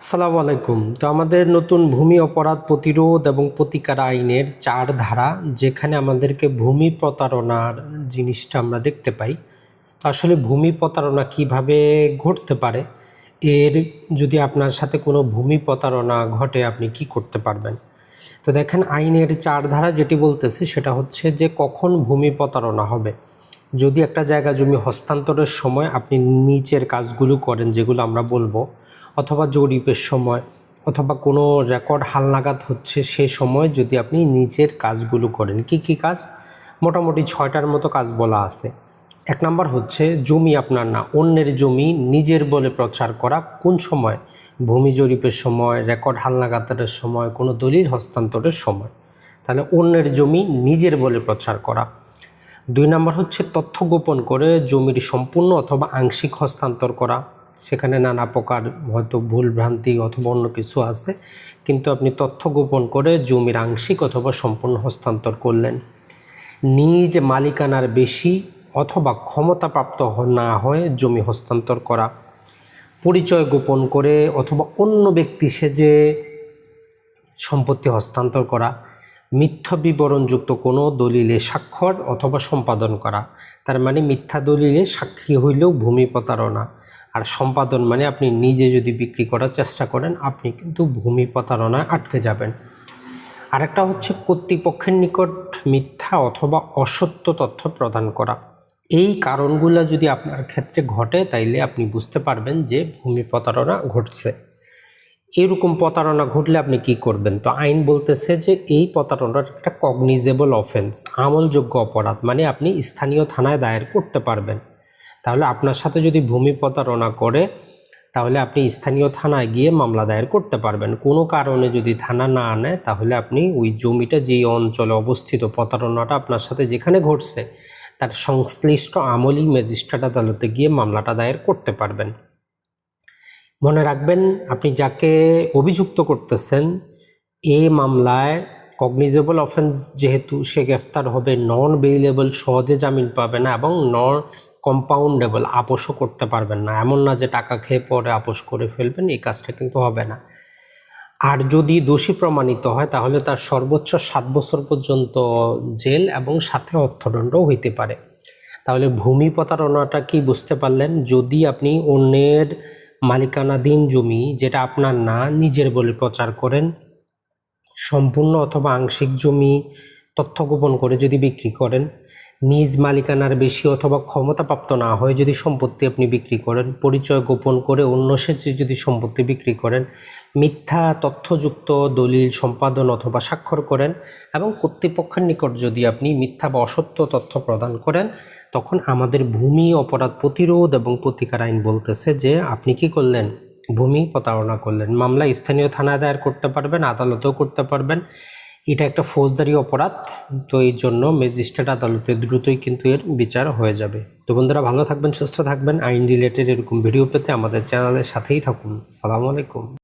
আসসালামু আলাইকুম। তো আমাদের নতুন ভূমি অপরাধ প্রতিরোধ এবং প্রতিকার আইনের চার ধারা, যেখানে আমাদেরকে ভূমি প্রতারণার জিনিসটা আমরা দেখতে পাই। তো আসলে ভূমি প্রতারণা কীভাবে ঘটতে পারে? এর যদি আপনার সাথে কোনো ভূমি প্রতারণা ঘটে, আপনি কি করতে পারবেন? তো দেখেন, আইনের চার ধারা যেটি বলতেছে, সেটা হচ্ছে যে কখন ভূমি প্রতারণা হবে। যদি একটা জায়গা জমি হস্তান্তরের সময় আপনি নিচের কাজগুলো করেন, যেগুলো আমরা বলব অথবা জরিপের সময় অথবা কোনো রেকর্ড হালনাগাদ হচ্ছে সে সময় যদি আপনি নিজের কাজগুলো করেন। কি কি কাজ? মোটামুটি ছয়টার মতো কাজ বলা আছে। এক নম্বর হচ্ছে জমি আপনার না, অন্যের জমি নিজের বলে প্রচার করা কোন সময়? ভূমি জরিপের সময়, রেকর্ড হালনাগাদের সময়, কোনো দলিল হস্তান্তরের সময়। তাহলে অন্যের জমি নিজের বলে প্রচার করা। দুই নম্বর হচ্ছে তথ্য গোপন করে জমির সম্পূর্ণ অথবা আংশিক হস্তান্তর করা। সেখানে নানা প্রকার হয়তো ভুল ভ্রান্তি অথবা অন্য কিছু আছে, কিন্তু আপনি তথ্য গোপন করে জমির আংশিক অথবা সম্পূর্ণ হস্তান্তর করলেন। নিজ মালিকানার বেশি অথবা ক্ষমতাপ্রাপ্ত না হয়ে জমি হস্তান্তর করা, পরিচয় গোপন করে অথবা অন্য ব্যক্তি সেজে সম্পত্তি হস্তান্তর করা, মিথ্যা বিবরণযুক্ত কোনো দলিলে স্বাক্ষর অথবা সম্পাদন করা, তার মানে মিথ্যা দলিলে সাক্ষী হইলেও ভূমি প্রতারণা আর সম্পাদন মানে আপনি নিজে যদি বিক্রি করার চেষ্টা করেন, আপনি কিন্তু ভূমি প্রতারণায় আটকে যাবেন। আরেকটা হচ্ছে কর্তৃপক্ষের নিকট মিথ্যা অথবা অসত্য তথ্য প্রদান করা। এই কারণগুলো যদি আপনার ক্ষেত্রে ঘটে, তাইলে আপনি বুঝতে পারবেন যে ভূমি প্রতারণা ঘটছে। এরকম প্রতারণা ঘটলে আপনি কি করবেন? তো আইন বলতেছে যে এই প্রতারণার একটা কগনিজেবল অফেন্স আমলযোগ্য অপরাধ মানে আপনি স্থানীয় থানায় দায়ের করতে পারবেন। তাহলে আপনার সাথে যদি ভূমি প্রতারণা করে, তাহলে আপনি স্থানীয় থানায় গিয়ে মামলা দায়ের করতে পারবেন। কোনো কারণে যদি থানা না আনে, তাহলে আপনি ওই জমিটা, যেই অঞ্চলে অবস্থিত প্রতারণাটা আপনার সাথে যেখানে ঘটছে, তার সংশ্লিষ্ট আমলি ম্যাজিস্ট্রেট আদালতে গিয়ে মামলাটা দায়ের করতে পারবেন। মনে রাখবেন, আপনি যাকে অভিযুক্ত করতেছেন, এ মামলায় কগনিজেবল অফেন্স যেহেতু, সে গ্রেফতার হবে নন বেইলেবল সহজে জামিন পাবে না এবং নন কম্পাউন্ডেবল আপোষও করতে পারবেন না। এমন না যে টাকা খেয়ে পরে আপোষ করে ফেলবেন, এই কাজটা কিন্তু হবে না। আর যদি দোষী প্রমাণিত হয়, তাহলে তার সর্বোচ্চ সাত বছর পর্যন্ত জেল এবং সাথে অর্থদণ্ডও হইতে পারে। তাহলে ভূমি প্রতারণাটা কি বুঝতে পারলেন? যদি আপনি অন্যের মালিকানাধীন জমি, যেটা আপনার না, নিজের বলে প্রচার করেন সম্পূর্ণ অথবা আংশিক জমি তথ্য গোপন করে যদি বিক্রি করেন, নিজ মালিকানার বেশি অথবা ক্ষমতাপ্রাপ্ত না হয়ে যদি সম্পত্তি আপনি বিক্রি করেন, পরিচয় গোপন করে অন্য সেচে যদি সম্পত্তি বিক্রি করেন, মিথ্যা, তথ্যযুক্ত, দলিল, সম্পাদন অথবা স্বাক্ষর করেন এবং কর্তৃপক্ষের নিকট যদি আপনি মিথ্যা বা অসত্য তথ্য প্রদান করেন, তখন আমাদের ভূমি অপরাধ প্রতিরোধ এবং প্রতিকার আইন বলতেছে যে আপনি কি করলেন? ভূমি প্রতারণা করলেন। মামলা স্থানীয় থানায় দায়ের করতে পারবেন, আদালতেও করতে পারবেন। এটা একটা ফৌজদারি অপরাধ, তো এই জন্য ম্যাজিস্ট্রেট আদালতে দ্রুতই কিন্তু এর বিচার হয়ে যাবে। তো বন্ধুরা, ভালো থাকবেন, সুস্থ থাকবেন। আইন রিলেটেড এরকম ভিডিও পেতে আমাদের চ্যানেলের সাথেই থাকুন। সালাম আলাইকুম।